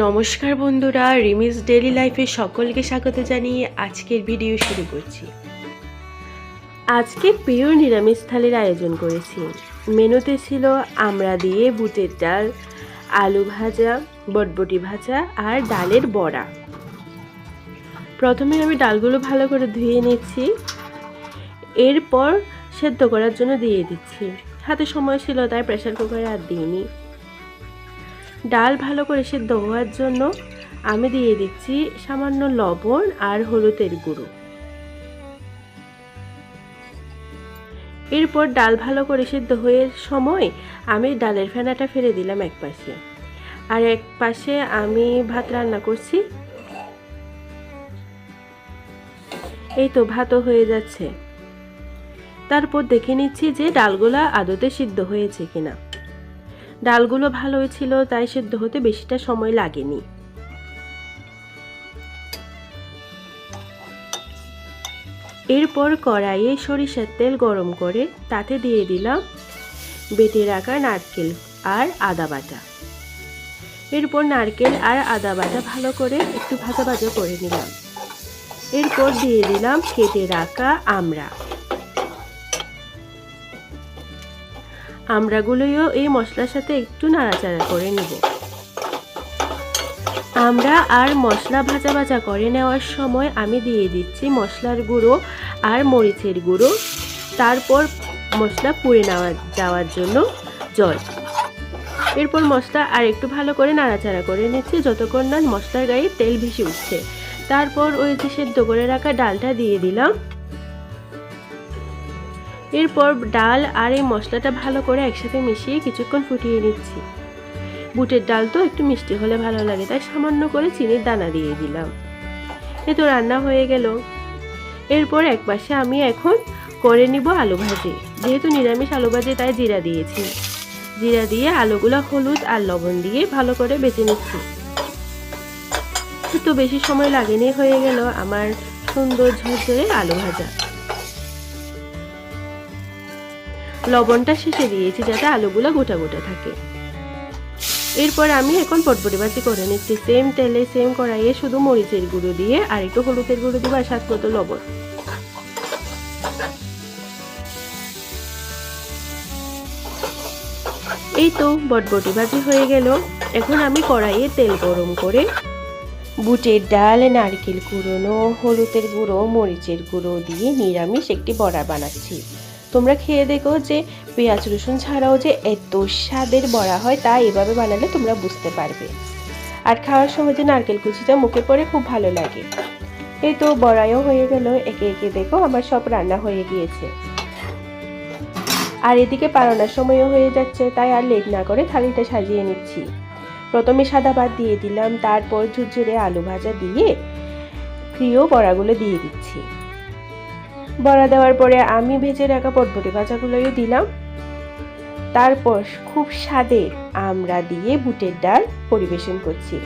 নমস্কার বন্ধুরা, রিমিস ডেলি লাইফে সকলকে স্বাগত জানিয়ে আজকের ভিডিও শুরু করছি। আজকে প্রিয় নিরামিষ থালির আয়োজন করেছি। মেনুতে ছিল আমরা দিয়ে বুটের ডাল, আলু ভাজা, বটবটি ভাজা আর ডালের বড়া। প্রথমে আমি ডালগুলো ভালো করে ধুয়ে নিচ্ছি। এরপর সেদ্ধ করার জন্য দিয়ে দিচ্ছি। হাতে সময় ছিল তাই প্রেশার কুকারে আর দিইনি। ডাল ভালো করে সেদ্ধ হওয়ার জন্য আমি দিয়ে দিচ্ছি সামান্য লবণ আর হলুদের গুঁড়ো। এরপর ডাল ভালো করে সেদ্ধ হয়ে সময় আমি ডালের ফেনাটা ফেলে দিলাম এক পাশে। আর এক পাশে আমি ভাত রান্না করছি। এই তো ভাতও হয়ে যাচ্ছে। তারপর দেখে নিচ্ছি যে ডালগুলা আদতে সিদ্ধ হয়েছে কিনা। ডালগুলো ভালোই ছিল তাই সেদ্ধ হতে বেশিটা সময় লাগেনি। এরপর কড়াইয়ে সরিষার তেল গরম করে তাতে দিয়ে দিলাম বেটে রাখা নারকেল আর আদা বাটা। এরপর নারকেল আর আদা বাটা ভালো করে একটু ভাজা ভাজা করে নিলাম। এরপর দিয়ে দিলাম কেটে রাখা আমড়া। আমড়াগুলোও এই মশলার সাথে একটু নাড়াচাড়া করে নেব। আমরা আর মশলা ভাজা ভাজা করে নেওয়ার সময় আমি দিয়ে দিচ্ছি মশলার গুঁড়ো আর মরিচের গুঁড়ো। তারপর মশলা পুড়ে নেওয়া, যাওয়ার জন্য জল। এরপর মশলা আর একটু ভালো করে নাড়াচাড়া করে নিচ্ছি, যতক্ষণ না মশলার গায়ে তেল ভেসে উঠছে। তারপর ওই যে সেদ্ধ করে রাখা ডালটা দিয়ে দিলাম। এরপর ডাল আর এই মশলাটা ভালো করে একসাথে মিশিয়ে কিছুক্ষণ ফুটিয়ে নিচ্ছি। বুটের ডাল তো একটু মিষ্টি হলে ভালো লাগে, তাই সামান্য করে চিনির দানা দিয়ে দিলাম। এ তো রান্না হয়ে গেল। এরপর এক পাশে আমি এখন করে নিব আলু ভাজি। যেহেতু নিরামিষ আলু ভাজি, তাই জিরা দিয়েছি। জিরা দিয়ে আলুগুলো হলুদ আর লবণ দিয়ে ভালো করে বেছে নিচ্ছি। তো বেশি সময় লাগেনি হয়ে গেল আমার সুন্দর ঝরঝরে আলু ভাজা। লবণটা শেষে দিয়েছি যাতে আলুগুলো গোটা গোটা থাকে। এরপর আমি এখন পটপটি ভাজি করে নিচ্ছি। সেম তেলে সেম কড়াইয়ে শুধু মরিচের গুঁড়ো দিয়ে আর একটু হলুদের গুঁড়ো দিব আর সাত মতো লবণ। এই তো বটবটি ভাজি হয়ে গেল। এখন আমি কড়াইয়ে তেল গরম করে বুটের ডাল, নারকেল কুড়োনো, হলুদের গুঁড়ো, মরিচের গুঁড়ো দিয়ে নিরামিষ একটি বড়া বানাচ্ছি। তোমরা খেয়ে দেখো যে পেঁয়াজ রসুন ছাড়াও যে এত স্বাদের বড়া হয়, তা এভাবে বানালে তোমরা বুঝতে পারবে। আর খাওয়ার সময় যে নারকেল কুচিটা মুখে পড়ে খুব ভালো লাগে। এই তো বড়াইও হয়ে গেল, একে একে দেখো আমার সব রান্না হয়ে গিয়েছে। আর এদিকে পালনার সময়ও হয়ে যাচ্ছে, তাই আর লেট না করে থালিটা সাজিয়ে নিচ্ছি। প্রথমে সাদা ভাত দিয়ে দিলাম, তারপর ঝুরঝুরে আলু ভাজা দিয়ে, প্রিয় বড়াগুলো দিয়ে দিচ্ছি। বড়া দেওয়ার পরে আমি ভেজে রাখা পটপটি ভাজাগুলোই দিলাম। তারপর খুব স্বাদে আমরা দিয়ে বুটের ডাল পরিবেশন করছি।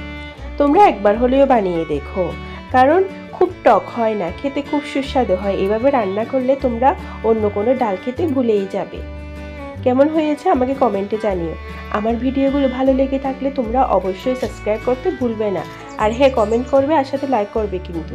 তোমরা একবার হলেও বানিয়ে দেখো, কারণ খুব টক হয় না, খেতে খুব সুস্বাদু হয়। এভাবে রান্না করলে তোমরা অন্য কোনো ডাল খেতে ভুলেই যাবে। কেমন হয়েছে আমাকে কমেন্টে জানিও। আমার ভিডিওগুলো ভালো লেগে থাকলে তোমরা অবশ্যই সাবস্ক্রাইব করতে ভুলবে না। আর হ্যাঁ কমেন্ট করবে আর সাথে লাইক করবে কিন্তু।